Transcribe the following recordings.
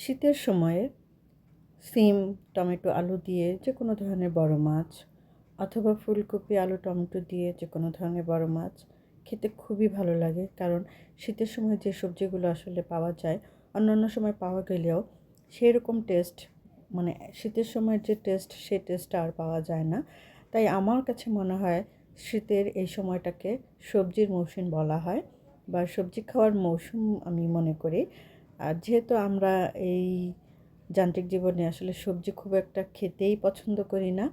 শীতের সময়ে সিম, টমেটো, আলু দিয়ে যে কোনো ধরনের বড় মাছ অথবা ফুলকপি, আলু, টমেটো দিয়ে যে কোনো ধরনের বড় মাছ খেতে খুবই ভালো লাগে। কারণ শীতের সময় যে সবজিগুলো আসলে পাওয়া যায় অন্য অন্য সময় পাওয়া গেলেও সেই রকম টেস্ট মানে শীতের সময় যে টেস্ট সেই টেস্টটা আর পাওয়া যায় না। তাই আমার কাছে মনে হয় শীতের এই সময়টাকে সবজির মৌসুম বলা হয় বা সবজি খাওয়ার মৌসুম আমি মনে করি। আর যেহেতু আমরা এই যান্ত্রিক জীবনে আসলে সবজি খুব একটা খেতেই পছন্দ করি না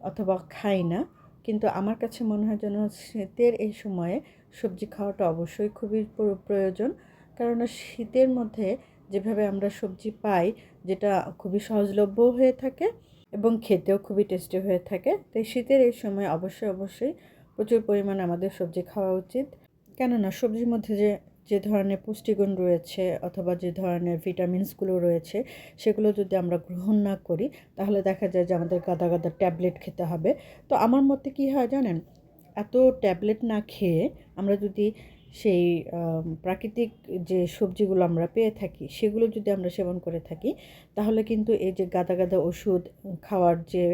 অথবা খাই না, কিন্তু আমার কাছে মনে হয় যেন শীতের এই সময়ে সবজি খাওয়াটা অবশ্যই খুবই প্রয়োজন। কারণ শীতের মধ্যে যেভাবে আমরা সবজি পাই, যেটা খুবই সহজলভ্য হয়ে থাকে এবং খেতেও খুবই টেস্টি হয়ে থাকে, তাই শীতের এই সময় অবশ্যই অবশ্যই প্রচুর পরিমাণে আমাদের সবজি খাওয়া উচিত। কেননা সবজির মধ্যে যে যে ধরনের পুষ্টিগুণ রয়েছে অথবা যে ধরনের ভিটামিনসগুলো রয়েছে, সেগুলো যদি আমরা গ্রহণ না করি, তাহলে দেখা যায় যে আমাদের গাদা গাদা ট্যাবলেট খেতে হবে। তো আমার মতে কী হয় জানেন, এত ট্যাবলেট না খেয়ে আমরা যদি সেই প্রাকৃতিক যে সবজিগুলো আমরা পেয়ে থাকি, সেগুলো যদি আমরা সেবন করে থাকি, তাহলে কিন্তু এই যে গাদা গাদা ওষুধ, খাওয়ার যে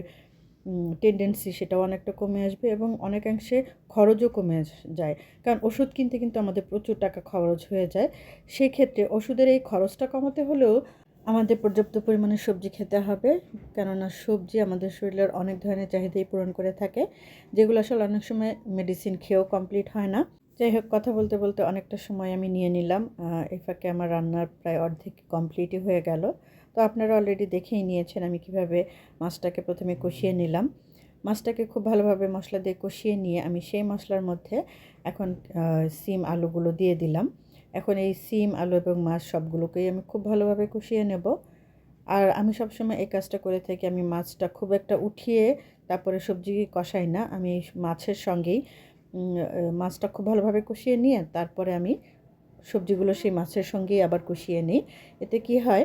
টেন্ডেন্সি সেটাও অনেকটা কমে আসবে এবং অনেকাংশে খরচও কমে যায়। কারণ ওষুধ কিনতে কিন্তু আমাদের প্রচুর টাকা খরচ হয়ে যায়। সেই ক্ষেত্রে ওষুধের এই খরচটা কমাতে হলেও আমাদের পর্যাপ্ত পরিমাণে সবজি খেতে হবে। কেননা সবজি আমাদের শরীরের অনেক ধরনের চাহিদাই পূরণ করে থাকে, যেগুলো আসলে অনেক সময় মেডিসিন খেয়েও কমপ্লিট হয় না। যাই হোক, কথা বলতে বলতে অনেকটা সময় আমি নিয়ে নিলাম। এই ফাঁকে আমার রান্নার প্রায় অর্ধেক কমপ্লিটই হয়ে গেল। তো আপনারা অলরেডি দেখেই নিয়েছেন আমি কীভাবে মাছটাকে প্রথমে কষিয়ে নিলাম। মাছটাকে খুব ভালোভাবে মশলা দিয়ে কষিয়ে নিয়ে আমি সেই মশলার মধ্যে এখন সিম আলুগুলো দিয়ে দিলাম। এখন এই সিম, আলু এবং মাছ সবগুলোকেই আমি খুব ভালোভাবে কষিয়ে নেব। আর আমি সবসময় এই কাজটা করে থাকি, আমি মাছটা খুব একটা উঠিয়ে তারপরে সবজি কষাই না, আমি মাছের সঙ্গেই মাছটা খুব ভালোভাবে কষিয়ে নিয়ে তারপরে আমি সবজিগুলো সেই মাছের সঙ্গেই আবার কষিয়ে নিই। এতে কি হয়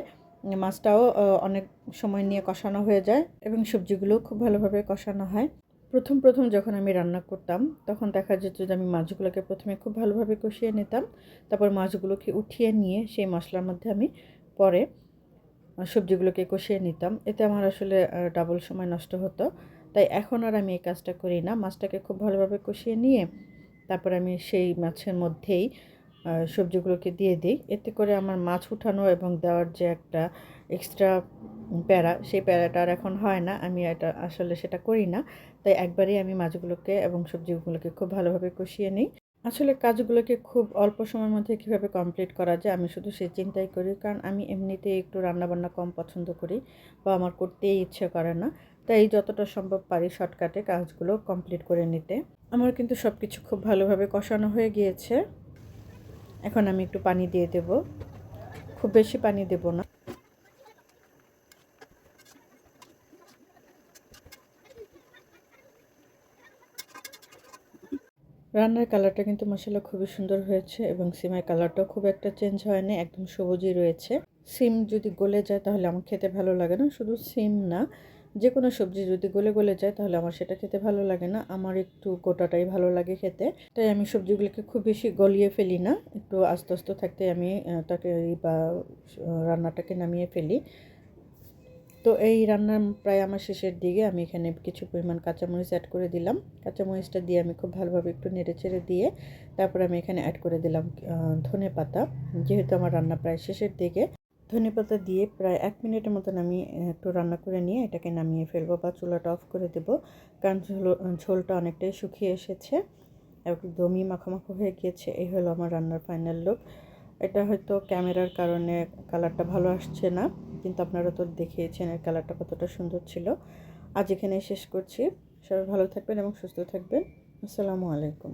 মাছটাও অনেক সময় নিয়ে কষানো হয়ে যায় এবং সবজিগুলোও খুব ভালোভাবে কষানো হয়। প্রথম প্রথম যখন আমি রান্না করতাম, তখন দেখা যেত যে আমি মাছগুলোকে প্রথমে খুব ভালোভাবে কষিয়ে নিতাম, তারপর মাছগুলোকে উঠিয়ে নিয়ে সেই মশলার মধ্যে আমি পরে সবজিগুলোকে কষিয়ে নিতাম। এতে আমার আসলে ডাবল সময় নষ্ট হতো। তাই এখন আর আমি এই কাজটা করি না। মাছটাকে খুব ভালোভাবে কষিয়ে নিয়ে, তারপর আমি সেই মাছের মধ্যেই সবজিগুলোকে দিয়ে দিই। এতে করে আমার মাছ উঠানো এবং দেওয়ার যে একটা এক্সট্রা প্যারা, সেই প্যারাটা আর এখন হয় না। আমি এটা আসলে সেটা করি না। তাই একবারেই আমি মাছগুলোকে এবং সবজিগুলোকে খুব ভালোভাবে কষিয়ে নিই। আসলে কাজগুলোকে খুব অল্প সময়ের মধ্যে কীভাবে কমপ্লিট করা যায় আমি শুধু সে চিন্তাই করি। কারণ আমি এমনিতেই একটু রান্নাবান্না কম পছন্দ করি বা আমার করতেই ইচ্ছে করে না। তাই যতটা সম্ভব পারি শর্টকাটে কাজগুলো কমপ্লিট করে নিতে। আমার কিন্তু সব কিছু খুব ভালোভাবে কষানো হয়ে গিয়েছে। এখন আমি একটু পানি দিয়ে দেব। খুব বেশি পানি দেব না। রান্নার কালারটা কিন্তু মশলা খুবই সুন্দর হয়েছে এবং সিমের কালারটাও খুব একটা চেঞ্জ হয়নি, একদম সবুজই রয়েছে। সিম যদি গলে যায় তাহলে আমার খেতে ভালো লাগে না, শুধু সিম না। যে কোনো সবজি যদি গলে গলে যায়, তাহলে আমার সেটা খেতে ভালো লাগে না। আমার একটু গোটাটাই ভালো লাগে খেতে। তাই আমি সবজিগুলোকে খুব বেশি গলিয়ে ফেলি না। একটু আস্তে আস্তে থাকতে আমি তাকে বা রান্নাটাকে নামিয়ে ফেলি। তো এই রান্না প্রায় আমার শেষের দিকে। আমি এখানে কিছু পরিমাণ কাঁচামরিচ অ্যাড করে দিলাম। কাঁচামরিচটা দিয়ে আমি খুব ভালোভাবে একটু নেড়ে চেড়ে দিয়ে, তারপর আমি এখানে অ্যাড করে দিলাম ধনে পাতা যেহেতু আমার রান্না প্রায় শেষের দিকে ধনে পাতা দিয়ে প্রায় এক মিনিটের মতন আমি একটু রান্না করে নিয়ে এটাকে নামিয়ে ফেলব বা চুলাটা অফ করে দেবো। কারণ ঝোল, ঝোলটা অনেকটাই শুকিয়ে এসেছে। একদমই মাখামাখো হয়ে গিয়েছে। এই হলো আমার রান্নার ফাইনাল লুক এটা হয়তো ক্যামেরার কারণে কালারটা ভালো আসছে না, কিন্তু আপনারা তো দেখিয়েছেন এর কালারটা কতটা সুন্দর ছিল। আজ এখানে শেষ করছি। সবাই ভালো থাকবেন এবং সুস্থ থাকবেন। আসসালামু আলাইকুম।